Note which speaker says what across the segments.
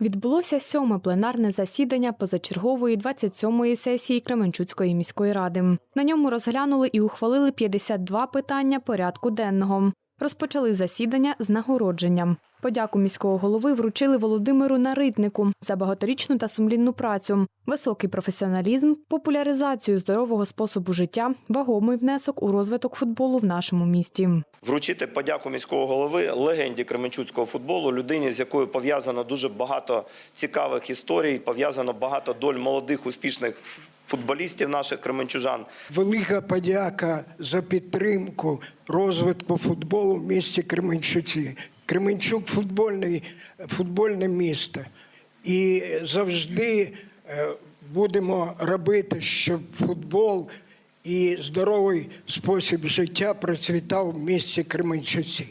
Speaker 1: Відбулося сьоме пленарне засідання позачергової 27-ї сесії Кременчуцької міської ради. На ньому розглянули і ухвалили 52 питання порядку денного. Розпочали засідання з нагородженням. Подяку міського голови вручили Володимиру Наритнику за багаторічну та сумлінну працю, високий професіоналізм, популяризацію здорового способу життя, вагомий внесок у розвиток футболу в нашому місті.
Speaker 2: вручити подяку міського голови легенді кременчуцького футболу, людині, з якою пов'язано дуже багато цікавих історій, пов'язано багато доль молодих успішних футболістів наших кременчужан.
Speaker 3: Велика подяка за підтримку розвитку футболу в місті Кременчуці. Кременчук футбольний, футбольне місто. І завжди е, будемо робити, щоб футбол і здоровий спосіб життя процвітав в місті Кременчуці.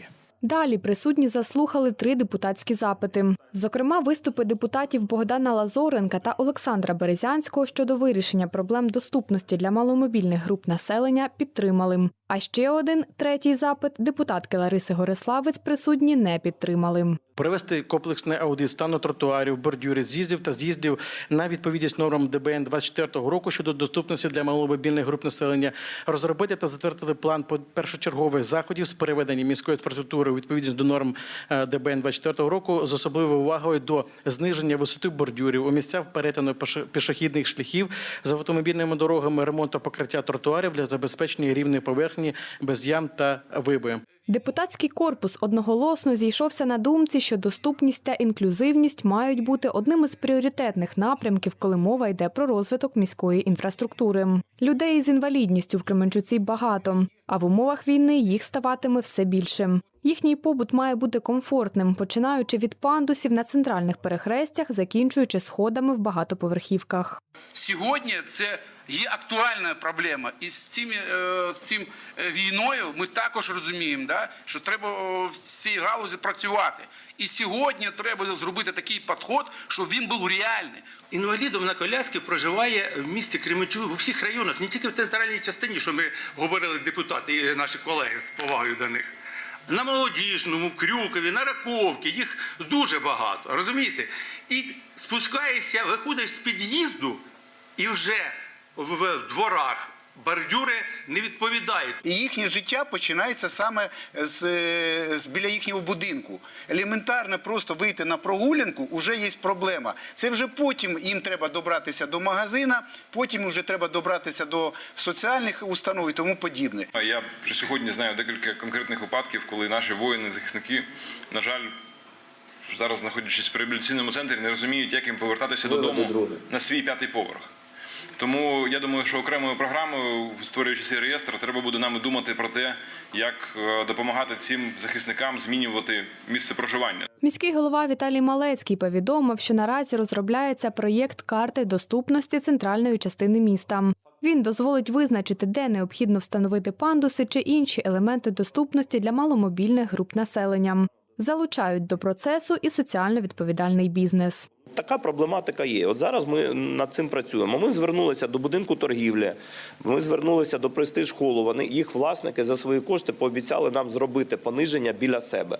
Speaker 1: Далі присутні заслухали три депутатські запити. Зокрема, виступи депутатів Богдана Лазоренка та Олександра Березянського щодо вирішення проблем доступності для маломобільних груп населення підтримали. А ще один третій запит депутатки Лариси Гориславець присутні не підтримали.
Speaker 4: Провести комплексний аудит стану тротуарів, бордюрів, з'їздів та з'їздів на відповідність нормам ДБН 24 року щодо доступності для маломобільних груп населення, розробити та затвердити план першочергових заходів з переведення міської інфраструктури у відповідність до норм е, ДБН 24 року з особливою увагою до зниження висоти бордюрів у місцях перетину пішохідних шляхів з автомобільними дорогами, ремонту покриття тротуарів для забезпечення рівної поверхні без ям та вибоїм.
Speaker 1: Депутатський корпус одноголосно зійшовся на думці, що доступність та інклюзивність мають бути одним із пріоритетних напрямків, коли мова йде про розвиток міської інфраструктури. Людей з інвалідністю в Кременчуці багато, а в умовах війни їх ставатиме все більше. Їхній побут має бути комфортним, починаючи від пандусів на центральних перехрестях, закінчуючи сходами в багатоповерхівках.
Speaker 5: Сьогодні це є актуальна проблема. І з цим, е, з цим е, війною ми також розуміємо, да, що треба в цій галузі працювати. І сьогодні треба зробити такий підход, щоб він був реальний.
Speaker 6: Інвалідом на коляски проживає в місті Кременчук у всіх районах, не тільки в центральній частині, що ми говорили депутати і наші колеги з повагою до них. На молодіжному, в Крюкові, на Раковці, їх дуже багато. Розумієте? І спускаєшся, виходиш з під'їзду, і вже в дворах бордюри не відповідають.
Speaker 7: І їхнє життя починається саме з, е, з біля їхнього будинку. Елементарно просто вийти на прогулянку вже є проблема. Це вже потім їм треба добратися до магазина, потім вже треба добратися до соціальних установ і тому подібне.
Speaker 8: Я вже сьогодні знаю декілька конкретних випадків, коли наші воїни, захисники, на жаль, зараз знаходячись в реабілітаційному центрі, не розуміють, як їм повертатися додому на свій п'ятий поверх. Тому я думаю, що окремою програмою, створюючи цей реєстр, треба буде нам думати про те, як е, допомагати цим захисникам змінювати місце проживання.
Speaker 1: Міський голова Віталій Малецький повідомив, що наразі розробляється проєкт карти доступності центральної частини міста. Він дозволить визначити, де необхідно встановити пандуси чи інші елементи доступності для маломобільних груп населення. Залучають до процесу і соціально відповідальний бізнес.
Speaker 2: Така проблематика є. От зараз ми над цим працюємо. Ми звернулися до будинку торгівлі, ми звернулися до престиж холу. Вони їх власники за свої кошти пообіцяли нам зробити пониження біля себе.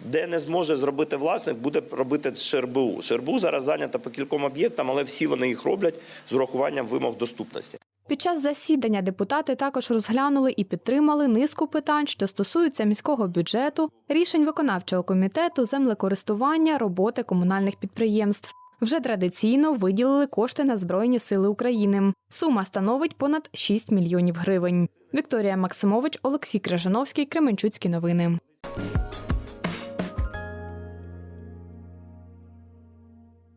Speaker 2: Де не зможе зробити власник, буде робити ШРБУ. ШРБУ зараз зайнята по кільком об'єктам, але всі вони їх роблять з урахуванням вимог доступності.
Speaker 1: Під час засідання депутати також розглянули і підтримали низку питань, що стосуються міського бюджету, рішень виконавчого комітету, землекористування, роботи комунальних підприємств. Вже традиційно виділили кошти на Збройні сили України. Сума становить понад 6 мільйонів гривень. Вікторія Максимович, Олексій Крижановський, Кременчуцькі новини.